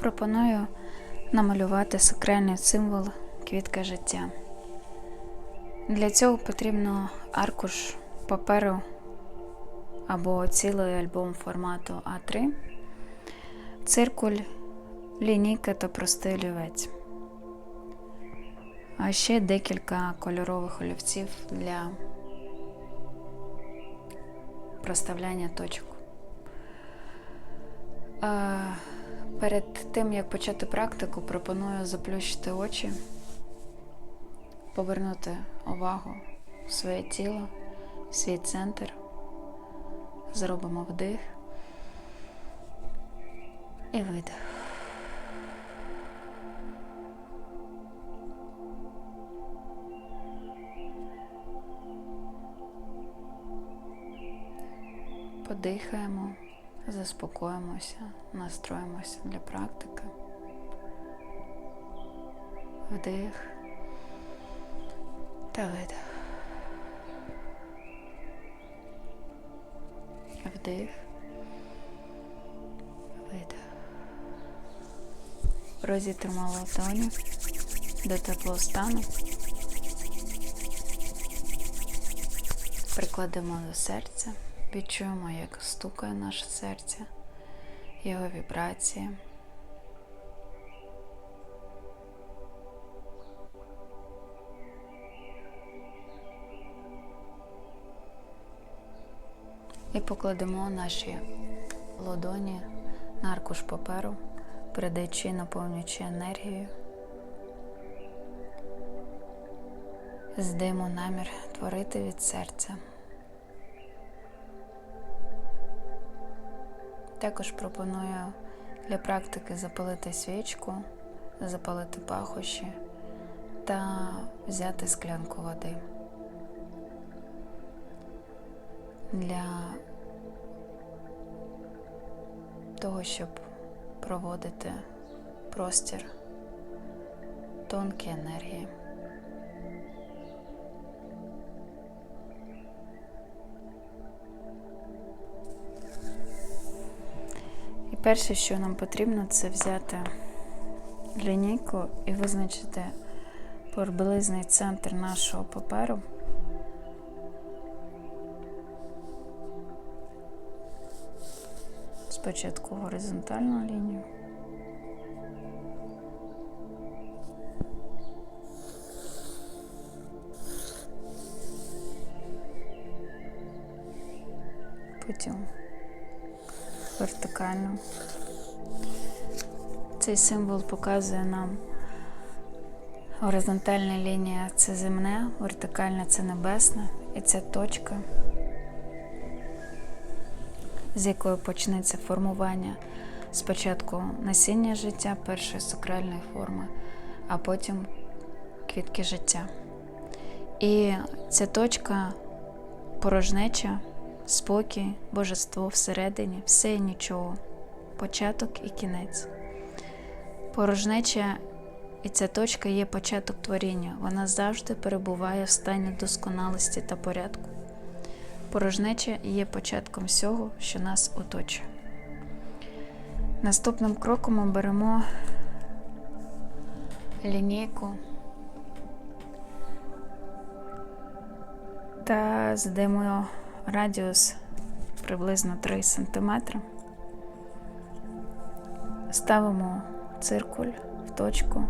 пропоную намалювати сакральний символ квітка життя. Для цього потрібно аркуш паперу або цілий альбом формату А3, циркуль, лінійка та простий олівець. А ще декілька кольорових олівців для проставляння точок. Перед тим, як почати практику, пропоную заплющити очі, повернути увагу в своє тіло, в свій центр. Зробимо вдих і видих. Подихаємо, заспокоїмося, настроїмося для практики. Вдих та видих. Вдих. Видих. Розітримо ладоні до теплого стану. Прикладемо до серця. Відчуємо, як стукає наше серце, його вібрації. І покладемо наші ладоні на аркуш паперу, передаючи наповнюючи енергією. Здаємо намір творити від серця. Також пропоную для практики запалити свічку, запалити пахощі та взяти склянку води. Для того, щоб проводити простір тонкі енергії. Перше, що нам потрібно, це взяти лінійку і визначити приблизний центр нашого паперу. Спочатку горизонтальну лінію. Потім вертикально. Цей символ показує нам горизонтальна лінія це земне, вертикальна це небесна, і ця точка, з якої почнеться формування спочатку насіння життя першої сакральної форми, а потім квітки життя. І ця точка порожнеча спокій, божество всередині, все і нічого, початок і кінець. Порожнеча і ця точка є початок творіння. Вона завжди перебуває в стані досконалості та порядку. Порожнеча є початком всього, що нас оточує. Наступним кроком ми беремо лінійку та задаємо радіус приблизно 3 см. Ставимо циркуль в точку,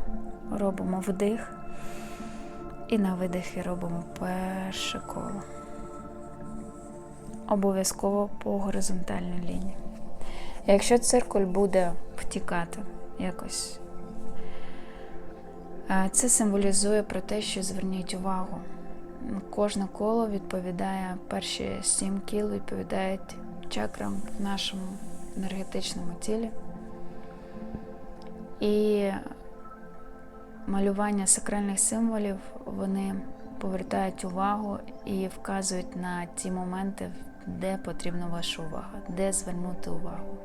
робимо вдих і на видихі робимо перше коло. Обов'язково по горизонтальній лінії. Якщо циркуль буде втікати якось, це символізує про те, що зверніть увагу. Кожне коло відповідає, перші сім кіл відповідають чакрам в нашому енергетичному тілі. І малювання сакральних символів вони повертають увагу і вказують на ті моменти, де потрібна ваша увага, де звернути увагу.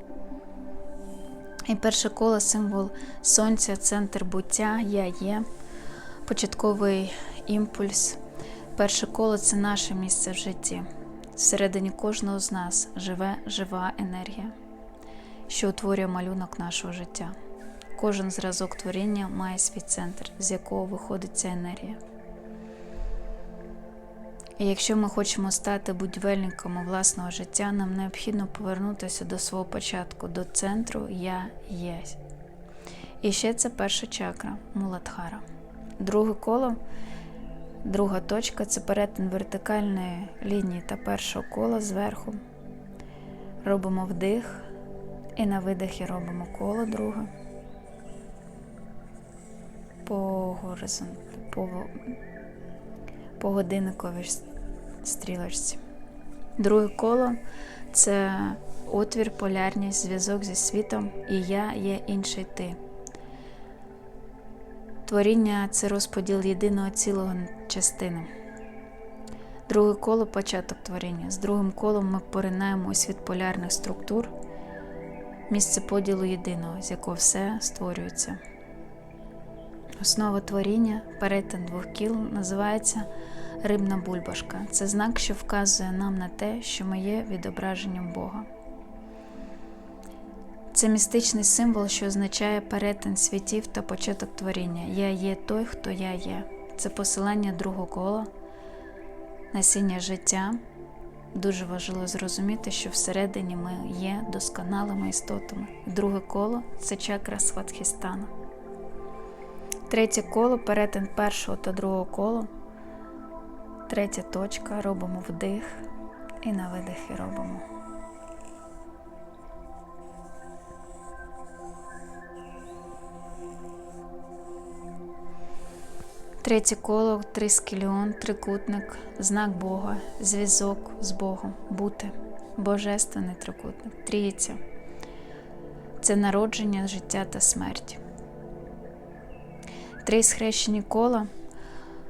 І перше коло символ сонця, центр буття, я є, початковий імпульс. Перше коло це наше місце в житті. Всередині кожного з нас живе жива енергія, що утворює малюнок нашого життя. Кожен зразок творіння має свій центр, з якого виходить ця енергія. І якщо ми хочемо стати будівельниками власного життя, нам необхідно повернутися до свого початку, до центру Я є. І ще це перша чакра Муладхара. Друге коло, друга точка це перетин вертикальної лінії та першого кола зверху. Робимо вдих і на видихі робимо коло друге по горизонту, по, по годинниковій стрілочці. Друге коло це отвір, полярність, зв'язок зі світом, і я є інший ти. Творіння це розподіл єдиного цілого частини. Друге коло початок творіння. З другим колом ми поринаємо у світ полярних структур, місце поділу єдиного, з якого все створюється. Основа творіння, перетин двох кіл, називається рибна бульбашка. Це знак, що вказує нам на те, що ми є відображенням Бога. Це містичний символ, що означає перетин світів та початок творіння. Я є той, хто я є. Це посилання другого кола, насіння життя. Дуже важливо зрозуміти, що всередині ми є досконалими істотами. Друге коло це чакра Сватхістана. Третє коло перетин першого та другого кола. Третя точка. Робимо вдих і на видихи робимо. Третє коло, трискеліон, трикутник, знак Бога, зв'язок з Богом, бути, божественний трикутник, трійця. Це народження, життя та смерть. Три схрещені кола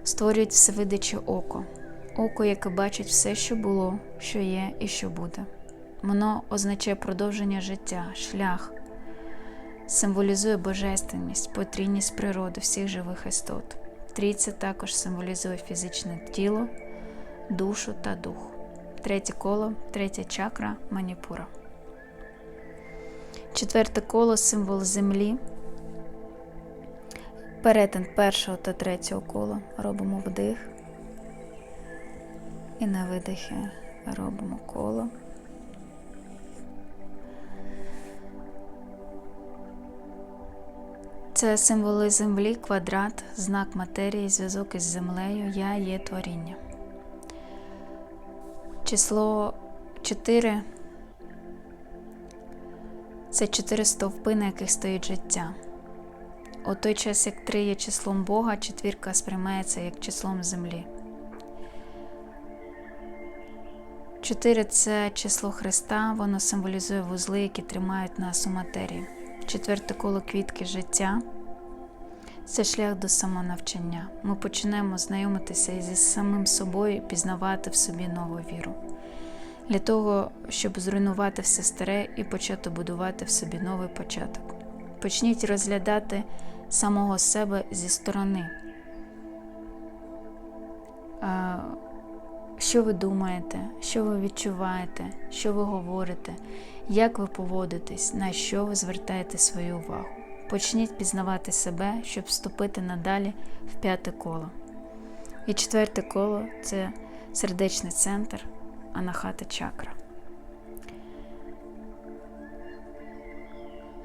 створюють всевидяче око, око, яке бачить все, що було, що є і що буде. Воно означає продовження життя, шлях, символізує божественність, потрійність природи всіх живих істот. Трійця також символізує фізичне тіло, душу та дух. Третє коло, третя чакра маніпура. Четверте коло символ землі. Перетин першого та третього кола робимо вдих. І на видихи робимо коло. Це символи землі, квадрат, знак матерії, зв'язок із землею. Я є творіння. Число 4 це чотири стовпи, на яких стоїть життя. У той час, як три є числом Бога, четвірка сприймається як числом землі. Чотири це число Христа, воно символізує вузли, які тримають нас у матерії. Четверте коло квітки життя це шлях до самонавчання. Ми починаємо знайомитися зі самим собою і пізнавати в собі нову віру. Для того, щоб зруйнувати все старе і почати будувати в собі новий початок. Почніть розглядати самого себе зі сторони. Що ви думаєте, що ви відчуваєте, що ви говорите, як ви поводитесь, на що ви звертаєте свою увагу. Почніть пізнавати себе, щоб вступити надалі в п'яте коло. І четверте коло це сердечний центр, анахата чакра.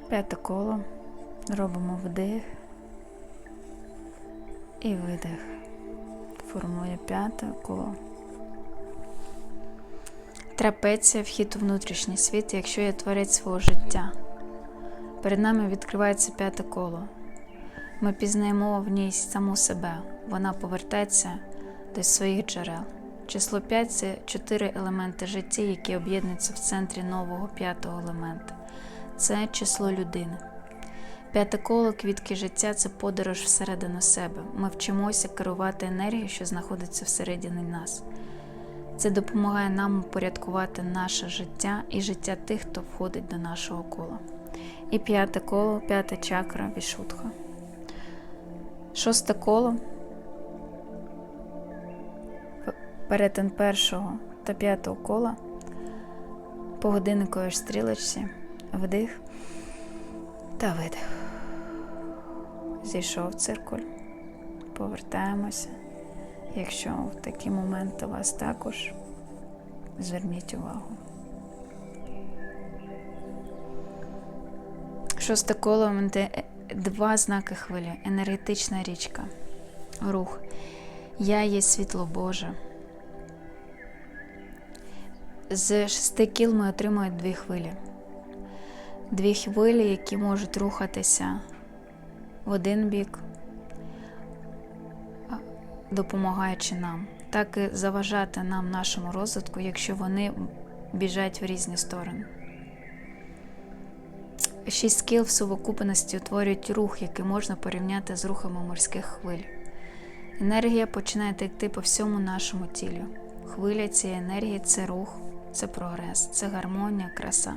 П'яте коло. Робимо вдих і видих. Формує п'яте коло. Трапеція вхід у внутрішній світ, якщо я творець свого життя. Перед нами відкривається п'яте коло. Ми пізнаємо в ній саму себе. Вона повертається до своїх джерел. Число 5 це чотири елементи життя, які об'єднуються в центрі нового п'ятого елемента. Це число людини. П'яте коло квітки життя це подорож всередину себе. Ми вчимося керувати енергією, що знаходиться всередині нас. Це допомагає нам упорядкувати наше життя і життя тих, хто входить до нашого кола. І п'яте коло, п'ята чакра вішутха. Шосте коло. Перетин першого та п'ятого кола. По годинниковій стрілочці. Вдих та видих. зійшов циркуль, повертаємося. Якщо в такі моменти у вас також, зверніть увагу. Шосте коло два знаки хвилі. Енергетична річка. Рух. Я є світло Боже. З шести кіл ми отримуємо дві хвилі. Дві хвилі, які можуть рухатися в один бік, допомагаючи нам, так і заважати нам нашому розвитку, якщо вони біжать в різні сторони. Шість кіл в сукупності утворюють рух, який можна порівняти з рухами морських хвиль. Енергія починає текти по всьому нашому тілі. Хвиля цієї енергії це рух, це прогрес, це гармонія, краса.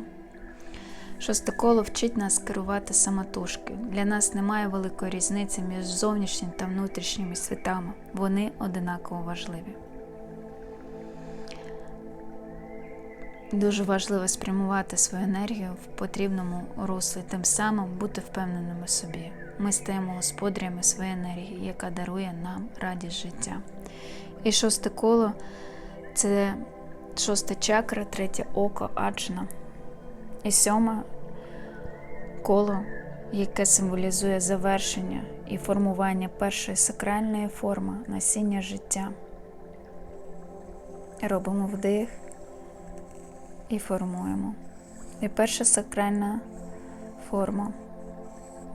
Шосте коло вчить нас керувати самотужки. Для нас немає великої різниці між зовнішнім та внутрішніми світами. Вони одинаково важливі. Дуже важливо спрямувати свою енергію в потрібному руслі, тим самим бути впевненими собі. Ми стаємо господарями своєї енергії, яка дарує нам радість життя. І шосте коло це шоста чакра, третє око аджна. І сьоме коло, яке символізує завершення і формування першої сакральної форми насіння життя. Робимо вдих і формуємо. І перша сакральна форма,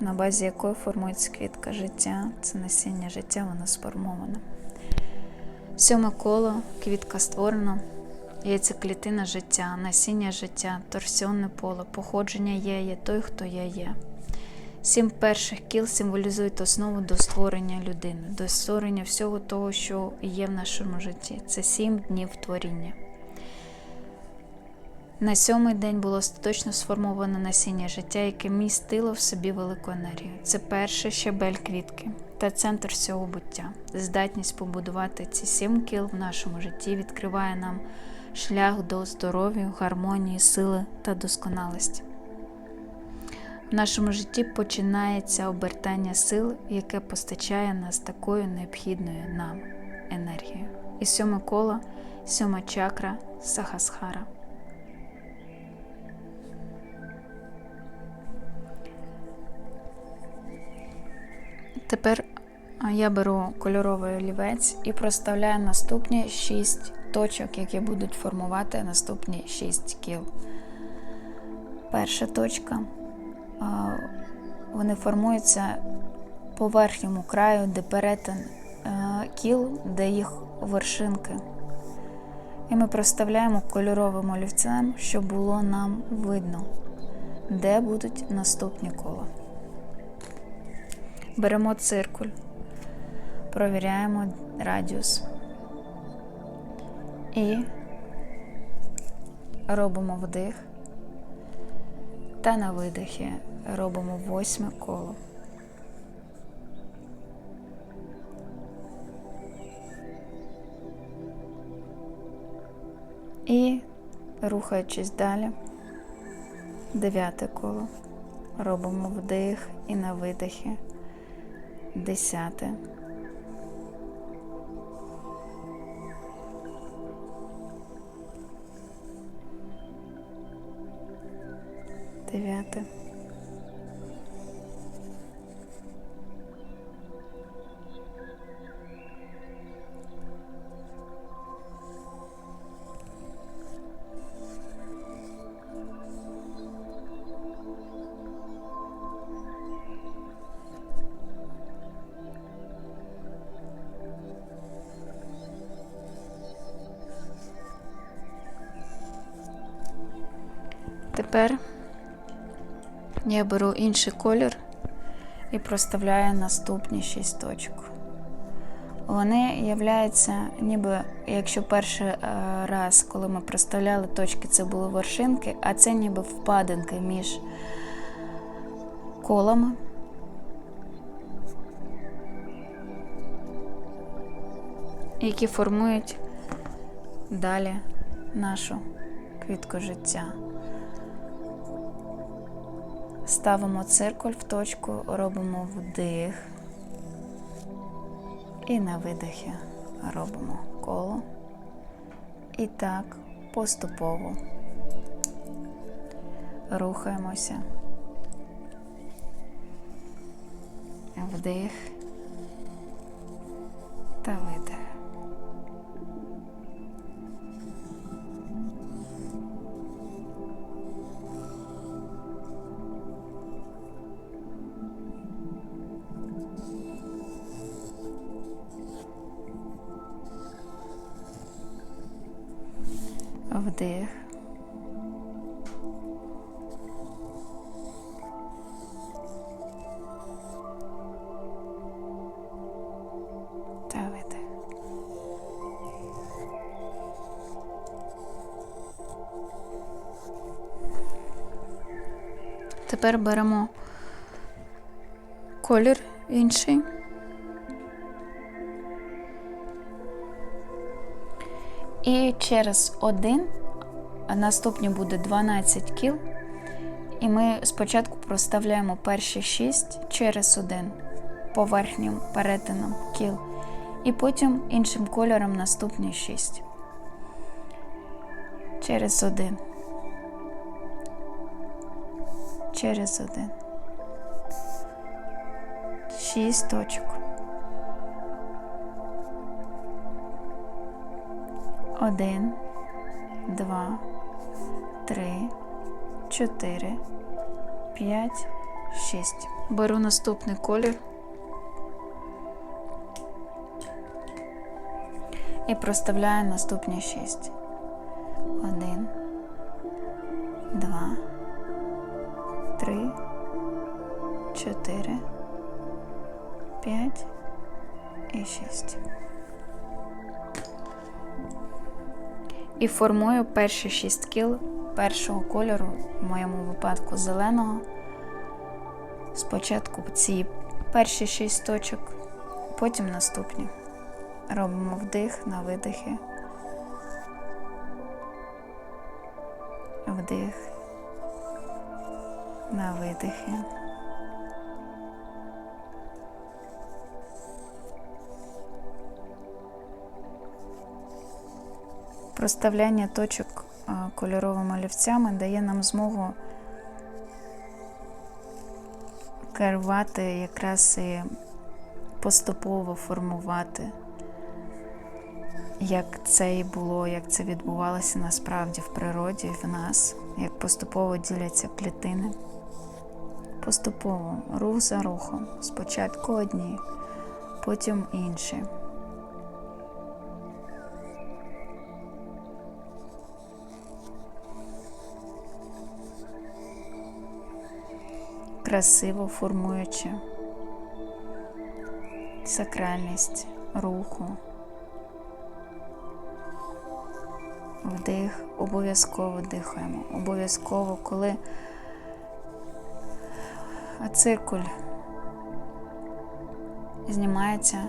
на базі якої формується квітка життя, це насіння життя, воно сформоване. Сьоме коло, квітка створена, яйцеклітина життя, насіння життя, торсіонне поле, походження є, є той, хто я є. Сім перших кіл символізують основу до створення людини, до створення всього того, що є в нашому житті. Це сім днів творіння. На сьомий день було остаточно сформоване насіння життя, яке містило в собі велику енергію. Це перший щабель квітки та центр всього буття. Здатність побудувати ці сім кіл в нашому житті відкриває нам шлях до здоров'я, гармонії, сили та досконалості. В нашому житті починається обертання сил, яке постачає нас такою необхідною нам енергією. І сьоме коло, сьома чакра Сахасхара. Тепер я беру кольоровий олівець і проставляю наступні 6 точок, які будуть формувати наступні 6 кіл. Перша точка. Вони формуються по верхньому краю, де перетин кіл, де їх вершинки. І ми проставляємо кольоровим олівцем, щоб було нам видно, де будуть наступні кола. Беремо циркуль, провіряємо радіус і робимо вдих та на видихі робимо восьме коло. І, рухаючись далі, дев'яте коло. Робимо вдих і на видихі десяте. Дев'яте. Тепер я беру інший колір і проставляю наступні 6 точок. Вони являються, ніби якщо перший е, раз, коли ми проставляли точки, це були вершинки, а це ніби впадинки між колами. Які формують далі нашу квітку життя. Ставимо циркуль в точку, робимо вдих. І на видихі робимо коло. І так поступово рухаємося. Вдих та видих. Вдих. Тепер беремо колір інший. І через один, наступні буде 12 кіл. І ми спочатку проставляємо перші 6 через один поверхнім перетином кіл. І потім іншим кольором наступні 6. Через один. Через один. Шість точок. Один, два, три, чотири, п'ять, шість. Беру наступний колір. І проставляю наступні шість. Формую перші шість кіл першого кольору, в моєму випадку зеленого. Спочатку ці перші шість точок, потім наступні. Робимо вдих на видихи. Вдих на видихи. Проставляння точок кольоровими олівцями дає нам змогу керувати якраз і поступово формувати, як це і було, як це відбувалося насправді в природі, в нас, як поступово діляться клітини. Поступово, рух за рухом. Спочатку одні, потім інші. Красиво формуючи сакральність руху. Вдих, обов'язково дихаємо. Обов'язково, коли циркуль знімається,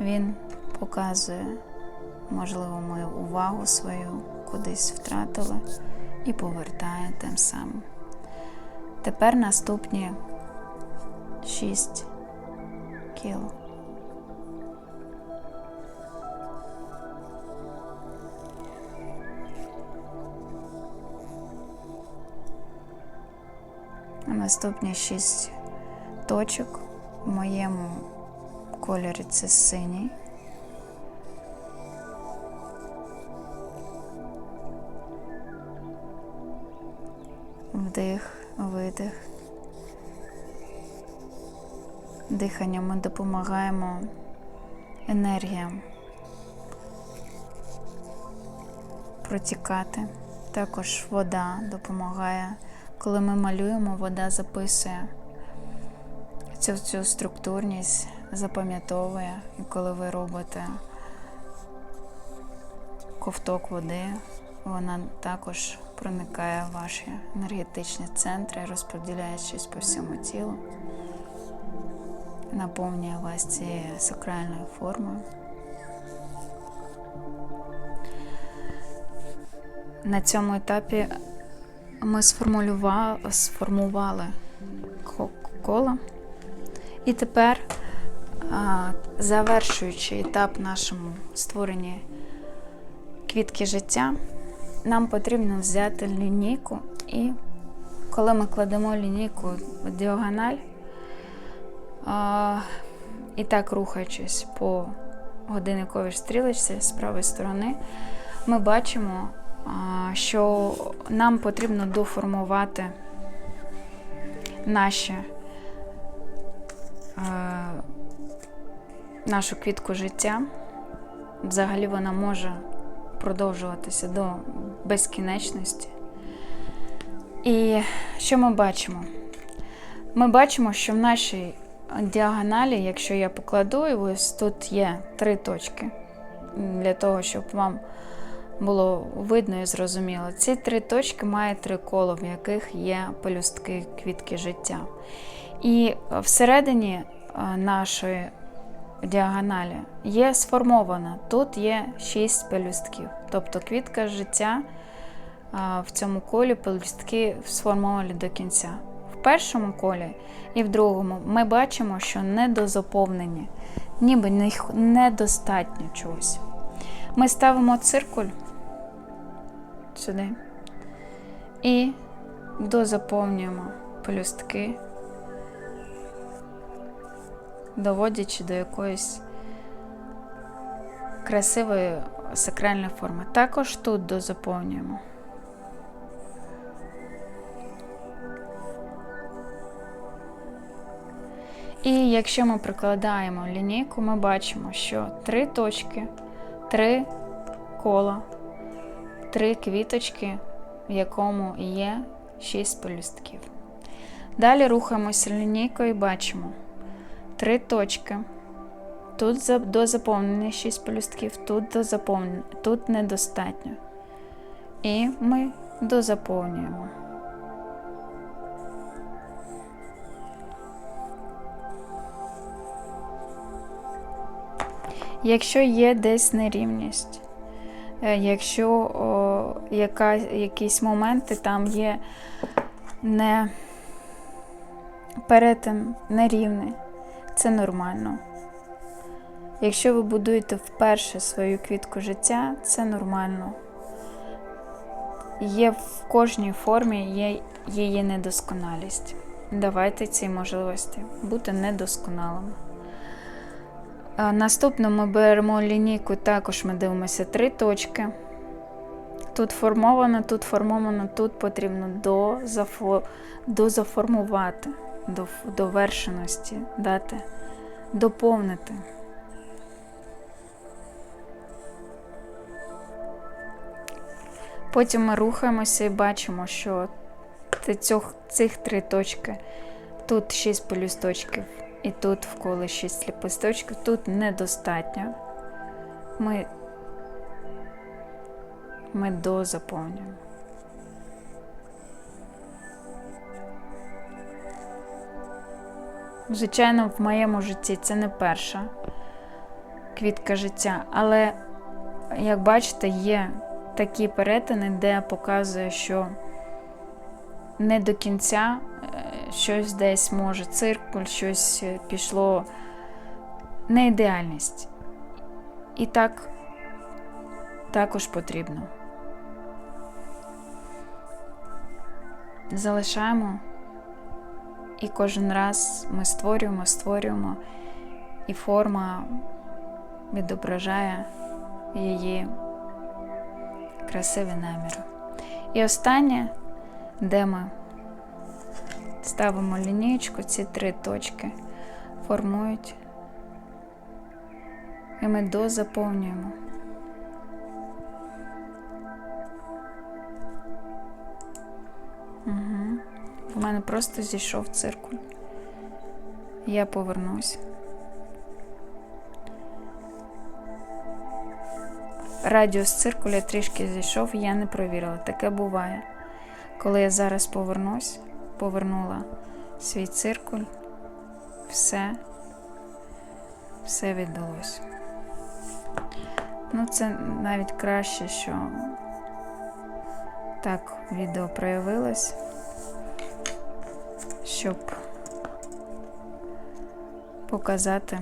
він показує, можливо, мою увагу свою кудись втратили і повертає тим самим. Тепер наступні 6 кіл. Наступні 6 точок в моєму кольорі це синій. Вдих, видих. Диханням ми допомагаємо енергіям протікати. Також вода допомагає. Коли ми малюємо, вода записує цю, цю структурність, запам'ятовує. І коли ви робите ковток води, вона також проникає в ваші енергетичні центри, розподіляючись по всьому тілу, наповнює вас цією сакральною формою. На цьому етапі ми сформували кола. І тепер, завершуючи етап нашому створенні квітки життя, нам потрібно взяти лінійку і коли ми кладемо лінійку в діагональ, і так рухаючись по годинниковій стрілочці з правої сторони, ми бачимо, що нам потрібно доформувати наші, нашу квітку життя. Взагалі вона може продовжуватися до безкінечності. І що ми бачимо? Ми бачимо, що в нашій діагоналі, якщо я покладу, ось тут є три точки, для того, щоб вам було видно і зрозуміло. Ці три точки мають три кола, в яких є пелюстки квітки життя. І всередині е, нашої діагоналі є сформована. Тут є шість пелюстків. Тобто квітка життя в цьому колі пелюстки сформовані до кінця. В першому колі і в другому ми бачимо, що недозаповнені, ніби недостатньо чогось. Ми ставимо циркуль сюди і дозаповнюємо пелюстки, доводячи до якоїсь красивої сакральної форми. Також тут дозаповнюємо. І якщо ми прикладаємо лінійку, ми бачимо, що три точки, три кола, три квіточки, в якому є шість пелюстків. Далі рухаємося лінійкою і бачимо три точки. Тут за- дозаповнені 6 пелюстків, тут дозаповнені, тут недостатньо. І ми дозаповнюємо. Якщо є десь нерівність, е, якщо о, яка, якісь моменти там є не перетин нерівний, це нормально. Якщо ви будуєте вперше свою квітку життя, це нормально. Є в кожній формі є її недосконалість. Давайте цій можливості бути недосконалими. Наступно ми беремо лінійку, також ми дивимося три точки. Тут формовано, тут формовано, тут потрібно дозафо- дозаформувати, до довершеності дати, доповнити. Потім ми рухаємося і бачимо, що цьох, цих три точки, тут 6 пелюсточків, і тут в колі 6 ліпосточків, тут недостатньо. Ми, ми дозаповнюємо. Звичайно, в моєму житті це не перша квітка життя, але, як бачите, є такі перетини, де показує, що не до кінця е, щось десь може циркуль, щось е, пішло не ідеальність. І так також потрібно. Залишаємо і кожен раз ми створюємо, створюємо, і форма відображає її красиві наміри. І останнє, де ми ставимо лінієчку, ці три точки формують, і ми дозаповнюємо. У мене просто зійшов циркуль. Я повернусь. Радіус циркуля трішки зійшов, я не провірила. Таке буває. Коли я зараз повернусь, повернула свій циркуль, все, все віддалось. Ну, це навіть краще, що так відео проявилось, щоб показати.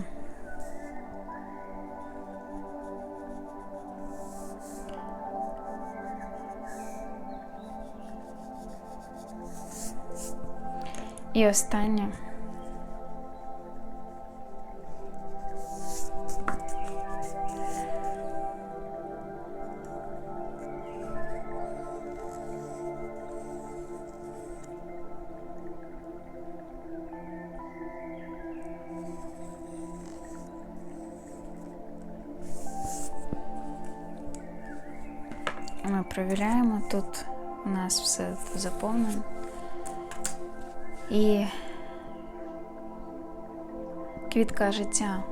І останнє. Перевіряємо, тут у нас все заповнено. І квітка життя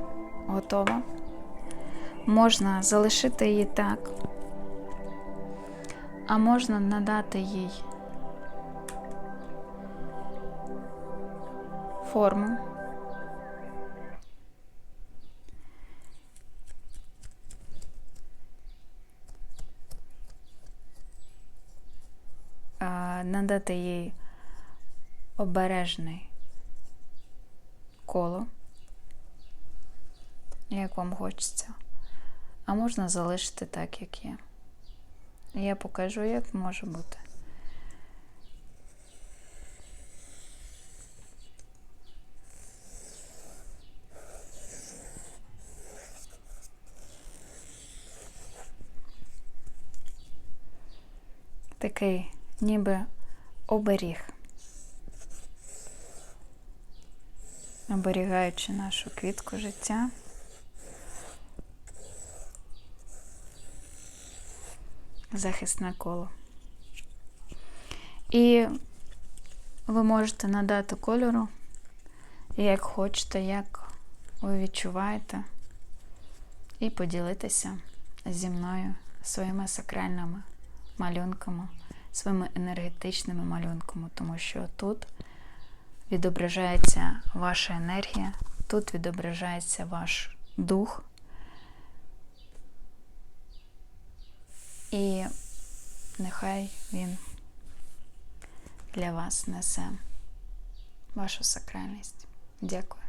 готова. Можна залишити її так, а можна надати їй форму. Надати їй обережний коло, як вам хочеться. А можна залишити так, як є. Я покажу, як може бути. Такий ніби оберіг. Оберігаючи нашу квітку життя. Захисне коло. І ви можете надати кольору, як хочете, як ви відчуваєте, і поділитися зі мною своїми сакральними малюнками, своїми енергетичними малюнками, тому що тут відображається ваша енергія, тут відображається ваш дух. І нехай він для вас несе вашу сакральність. Дякую.